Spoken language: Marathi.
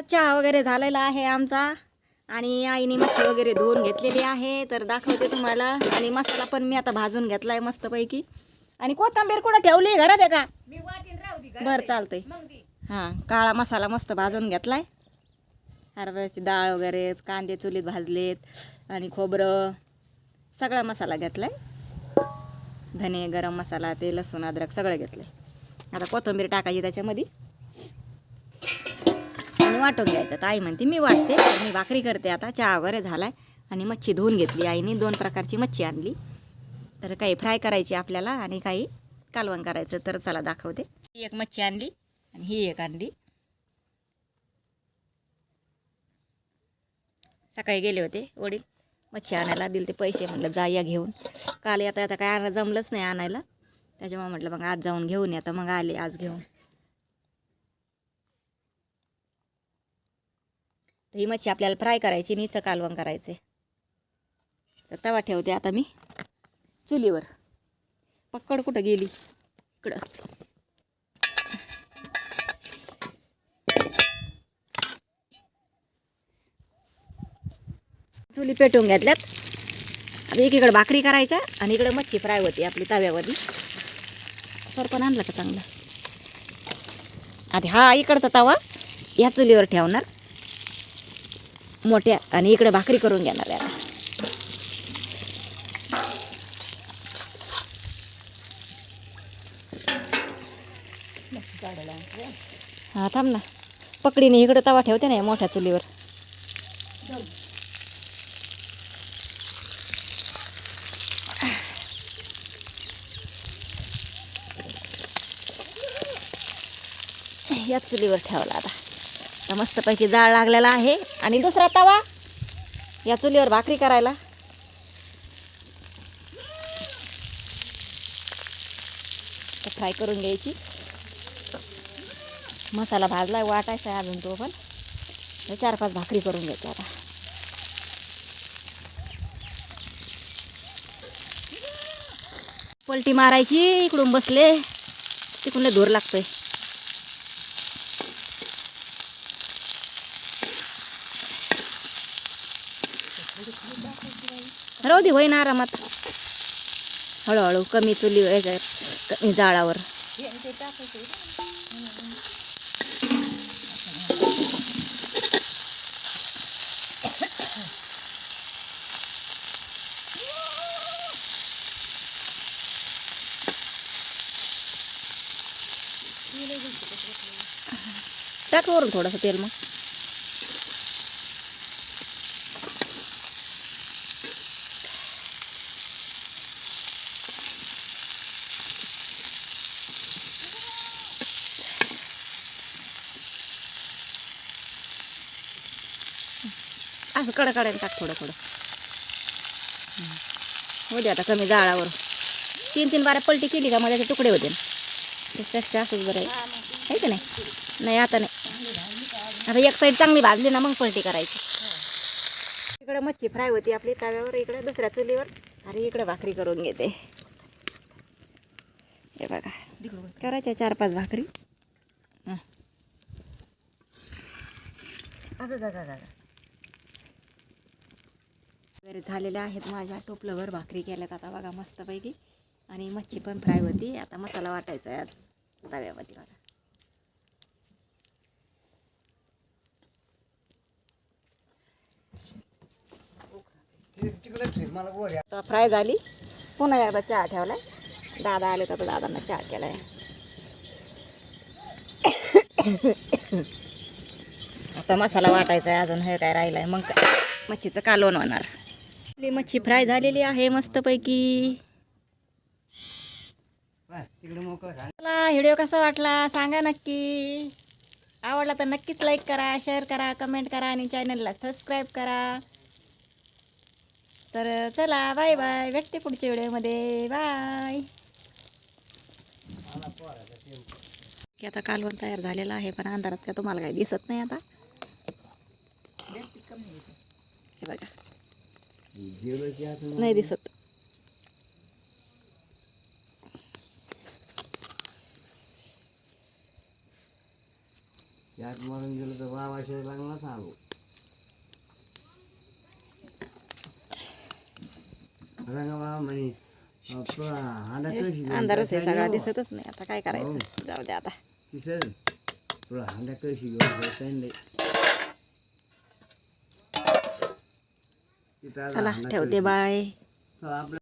आता चहा वगैरे झालेला आहे आमचा. आणि आईने मच्छी वगैरे धुवून घेतलेली आहे. तर दाखवते तुम्हाला. आणि मसाला पण मी आता भाजून घेतलाय मस्तपैकी. आणि कोथंबीर कुठं ठेवली? घरात आहे का? बरं चालतंय. हां काळा मसाला मस्त भाजून घेतलाय. हरभऱ्याची डाळ वगैरे कांदे चुलीत भाजलेत. आणि खोबरं. सगळा मसाला घेतलाय. धने गरम मसाला ते लसूण अद्रक सगळं घेतलंय. आता कोथिंबीर टाकायची त्याच्यामध्ये. वाटून घ्यायचं. तर आई म्हणते मी वाटते मी भाकरी करते आता चहा वगैरे झालाय. आणि मच्छी धुवून घेतली आईने दोन प्रकारची मच्छी आणली. तर काही फ्राय करायची आपल्याला आणि काही कालवण करायचं. तर चला दाखवते. ही एक मच्छी आणली आणि ही एक आणली. सकाळी गेले होते वडील. मच्छी आणायला दिले ते पैसे. म्हटलं जा या घेऊन. काल आता आता काय आणा जमलंच नाही आणायला. त्याच्यामुळे म्हटलं मग आज जाऊन घेऊन या. तर मग आले आज घेऊन. तर ही मच्छी आपल्याला फ्राय करायची नीचं कालवण करायचे तर तवा ठेवते आता मी चुलीवर. पक्कड कुठं गेली? इकडं. चुली पेटवून घेतल्यात. आता एकीकडे भाकरी करायच्या आणि इकडे मच्छी फ्राय होती आपली तव्यावरती. सरपण आणलं का चांगलं? आधी हा इकडचा तवा या चुलीवर ठेवणार. मोठ्या आणि इकडे भाकरी करून घेणार आहे. हा थांब ना. पकडीने इकडे तवा ठेवते ना मोठ्या चुलीवर. याच चुलीवर ठेवला आता. आता मस्तपैकी जाळ लागलेला आहे. आणि दुसरा तवा. या चुलीवर भाकरी करायला. तर फ्राय करून घ्यायची. मसाला भाजला वाटायचा आहे अजून तो पण. चार पाच भाकरी करून घ्यायची आता. पलटी मारायची इकडून बसले. तिकडून धूर लागतोय. राहू दे होईन आरामात. हळूहळू कमी चुली कमी जाळावर. टाक वरून थोडंसं तेल मग. असं कडकड्याने टाक थोडं थोडं. होऊ दे आता कमी जाळावर. तीन तीन बारा पलटी केली का मग त्याचे तुकडे होते. त्याच्यापेक्षा असंच बरं आहे. का नाही? नाही आता नाही. आता एक साईड चांगली भाजली ना मग पलटी करायची. इकडं मच्छी फ्राय होती आपली तव्यावर इकडं दुसऱ्या चुलीवर. अरे इकडं भाकरी करून घेते. हे बघा. करायच्या चार पाच भाकरी. हं. तर झालेल्या आहेत माझ्या टोपलंभर भाकरी केल्यात आता बघा मस्तपैकी. आणि मच्छी पण फ्राय होती. आता मसाला वाटायचा आहे आज. तव्यामध्ये बघा. आता फ्राय झाली. पुन्हा एकदा चहा ठेवलाय. दादा आले तर दादांना चहा केलाय. आता मसाला वाटायचा आहे. अजून हे काय राहिलाय? मग मच्छीचं कालवण होणार आपली मच्छी फ्राय झालेली आहे मस्तपैकी. चला व्हिडिओ कसा वाटला सांगा नक्की. आवडला तर नक्कीच लाईक करा शेअर करा कमेंट करा आणि चॅनलला सबस्क्राईब करा. तर चला बाय बाय भेटते पुढच्या व्हिडिओमध्ये. बाय की आता कालवण तयार झालेलं आहे पण अंधारात काय तुम्हाला काही दिसत नाही आता. बघा. नाही दिसत. यात मरून गेलं तर वावाशिवाय कळशी घेऊन अंधारच आहे सगळा हो. दिसतच नाही आता काय करायचं? जाऊ दे आता. तुला हांडा कळशी घेऊन चला ठेवते बाय